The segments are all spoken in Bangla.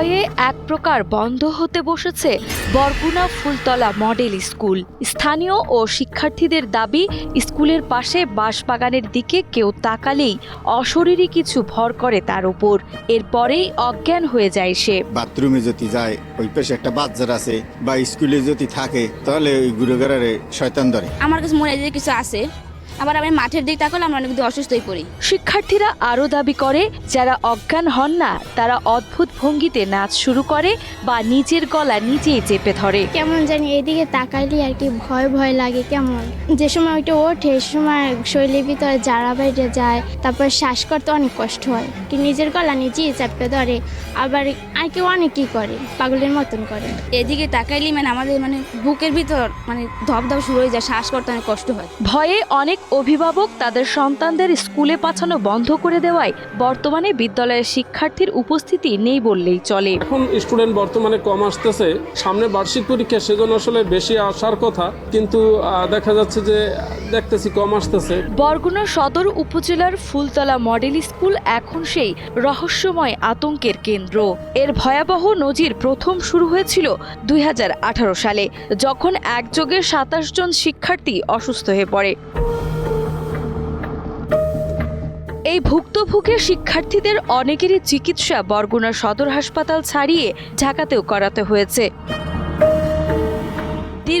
ভয়ে এক প্রকার বন্ধ হতে বসেছে বরগুনা ফুলতলা মডেল স্কুল। স্থানীয় ও শিক্ষার্থীদের দাবি স্কুলের পাশে বাঁশবাগানের দিকে কেউ তাকালেই অশরীরী কিছু ভর করে তার উপর। এরপরেই অজ্ঞান হয়ে যায় সে। বাথরুমে যদি যায় ওই পাশে একটা বাচ্চার আছে বা স্কুলে যদি থাকে তাহলে ওই গুরুগারে শয়তান ধরে। আমার কাছে মনে হয় যে কিছু আছে। আবার আমি মাঠের দিক তাকালে আমরা অনেক অসুস্থ হয়ে পড়ি। শিক্ষার্থীরা আরও দাবি করে যারা অজ্ঞান হন না তারা অদ্ভুত ভঙ্গিতে নাচ শুরু করে বা নিজের গলা নিজেই চেপে ধরে। কেমন জানি এদিকে তাকাইলে আর কি ভয় ভয় লাগে কেমন? যে সময় ওইটা ওঠে সে সময় শরীরের ভিতরে যারা বাইরে যায় তারপর শ্বাস করতে অনেক কষ্ট হয়। কি নিজের গলা নিজেই চাপে ধরে আবার আর কেউ অনেকই করে পাগলের মতন করে। এদিকে তাকাইলেই মানে আমাদের মানে বুকের ভিতর মানে ধপ ধপ শুরু হয়ে যায় শ্বাস করতে অনেক কষ্ট হয়। ভয়ে অনেক অভিভাবক তাদের সন্তানদের স্কুলে পাঠানো বন্ধ করে দেওয়ায় বর্তমানে বিদ্যালয়ের শিক্ষার্থীর উপস্থিতি নেই বললেই চলে। এখন স্টুডেন্ট বর্তমানে কম আসতেছে। সামনে বার্ষিক পরীক্ষা সেজন্য আসলে বেশি আসার কথা। কিন্তু দেখা যাচ্ছে যে দেখতেছি কম আসতেছে। বরগুনা সদর উপজেলার ফুলতলা মডেল স্কুল এখন সেই রহস্যময় আতঙ্কের কেন্দ্র। এর ভয়াবহ নজির প্রথম শুরু হয়েছিল দুই হাজার আঠারো সালে যখন একযোগে সাতাশ জন শিক্ষার্থী অসুস্থ হয়ে পড়ে। এই ভুক্তভোগী শিক্ষার্থীদের অনেকেরই চিকিৎসা বরগুনা সদর হাসপাতাল ছাড়িয়ে ঢাকাতেও করাতে হয়েছে।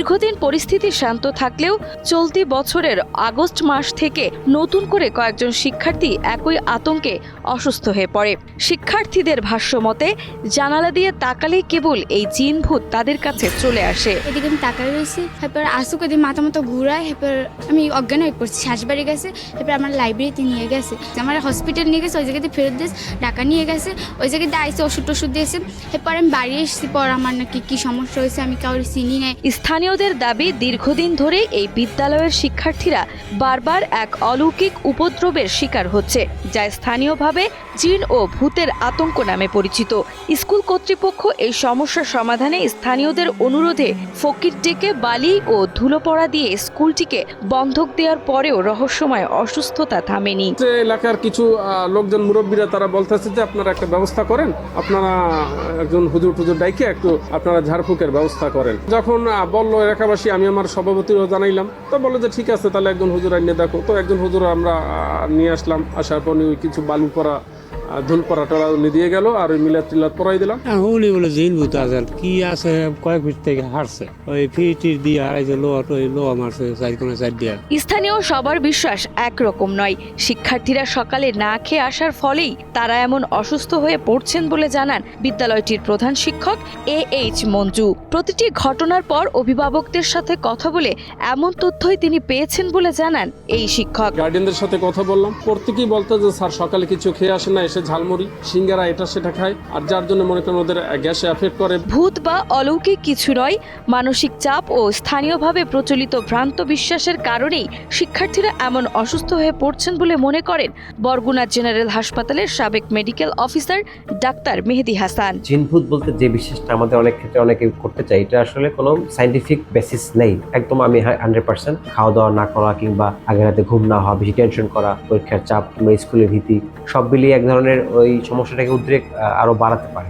দীর্ঘদিন পরিস্থিতি শান্ত থাকলেও চলতি বছরের আগস্ট মাস থেকে নতুন করে কয়েকজন শিক্ষার্থী একই আতঙ্কে অসুস্থ হয়ে পড়ে। শিক্ষার্থীদের ভাষ্যমতে জানালা দিয়ে তাকালেই কেবল এই জিন ভূত তাদের কাছে চলে আসে। এদিকে আমি তাকাই রয়েছি এরপর আসুক এদিকে মাথা মতো ঘুরায় এরপর আমি অজ্ঞান হয়ে পড়ছি শ্বাসবাড়ি গেছে এরপর আমার লাইব্রেরিতে নিয়ে গেছে। আমার হসপিটাল নিয়ে গেছে ওই জায়গাতে ফেরত দিয়েছে ঢাকা নিয়ে গেছে ওই জায়গাতে আইসে ওষুধ টষুধ দিয়েছে। এরপর আমি বাড়ি এসেছি পর আমার নাকি কী সমস্যা হয়েছে আমি কাউরি চিনি নাই। স্থানীয়দের দাবি, দীর্ঘদিন ধরে এই বিদ্যালয়ের শিক্ষার্থীরা বারবার এক অলৌকিক উপদ্রবের শিকার হচ্ছে, যা স্থানীয়ভাবে জিন ও ভূতের আতঙ্ক নামে পরিচিত। স্কুল কর্তৃপক্ষ এই সমস্যার সমাধানে স্থানীয়দের অনুরোধে ফকির ডেকে বালি ও ধুলো পড়া দিয়ে স্কুলটিকে বন্ধক দেওয়ার পরেও রহস্যময় অসুস্থতা থামেনি। এলাকার কিছু লোকজন মুরব্বীরা তারা বলতেছে যে, আপনারা একটা ব্যবস্থা করেন, আপনারা একজন হুজুর টুজুর ডাইকে একটু আপনারা ঝাড়ফুঁকের ব্যবস্থা করেন। যখন বলল এলাকাবাসী, আমি আমার সভাপতিরও জানাইলাম। তো বলে যে, ঠিক আছে, তাহলে একজন হুজুর আইনে দেখো। তো একজন হুজুর আমরা নিয়ে আসলাম। আসার পর কিছু বালু ধুল পরা টরা উনি দিয়ে গেল আর ওই মিলাদ টিলাদ পরাই দিলাম। উনি বলে জিন ভূত কি আছে কয়েক ফিট থেকে হারছে ওই ফিটির দিয়ে লোয়া লোয়া মারছে চার কোনো চার দিয়া। স্থানীয় সবার বিশ্বাস একরকম নয়। শিক্ষার্থীরা সকালে না খেয়ে আসার ফলেই তারা এমন অসুস্থ হয়ে পড়ছেন বলে জানান বিদ্যালয়টির প্রধান শিক্ষক এ এইচ মঞ্জু। প্রতিটি ঘটনার পর অভিভাবকদের সাথে কথা বলে এমন তথ্যই তিনি পেয়েছেন বলে জানান এই শিক্ষক। গার্ডিয়ানদের সাথে কথা বললাম। প্রত্যেকেই বলতো যে স্যার সকালে কিছু খেয়ে আসে না এসে ঝালমুড়ি সিঙ্গারা এটা সেটা খায়। আর যার জন্য মনে করেন ওদের গ্যাসে অ্যাফেক্ট করে। ভূত বা অলৌকিক কিছু নয় মানসিক চাপ ও স্থানীয়ভাবে প্রচলিত ভ্রান্ত বিশ্বাসের কারণেই শিক্ষার্থীরা এমন অসুস্থ হয়ে পড়ছেন বলে মনে করেন বরগুনা জেনারেল হাসপাতালের সাবেক medical officer doctor Mehedi Hasan. জিনভূত বলতে যে বিশ্বাসটা আমাদের অনেক ক্ষেত্রে অনেকে করতে চাই এটা আসলে কোনো সাইন্টিফিক বেসিস নেই। একদম আমি হান্ড্রেড পার্সেন্ট খাওয়া দাওয়া না করা কিংবা আগের রাতে ঘুম না হওয়া বেশি টেনশন করা পরীক্ষার চাপ কিংবা স্কুলের ভীতি সব মিলিয়ে এক ধরনের ওই সমস্যাটাকে উদ্রেক আরও বাড়াতে পারে।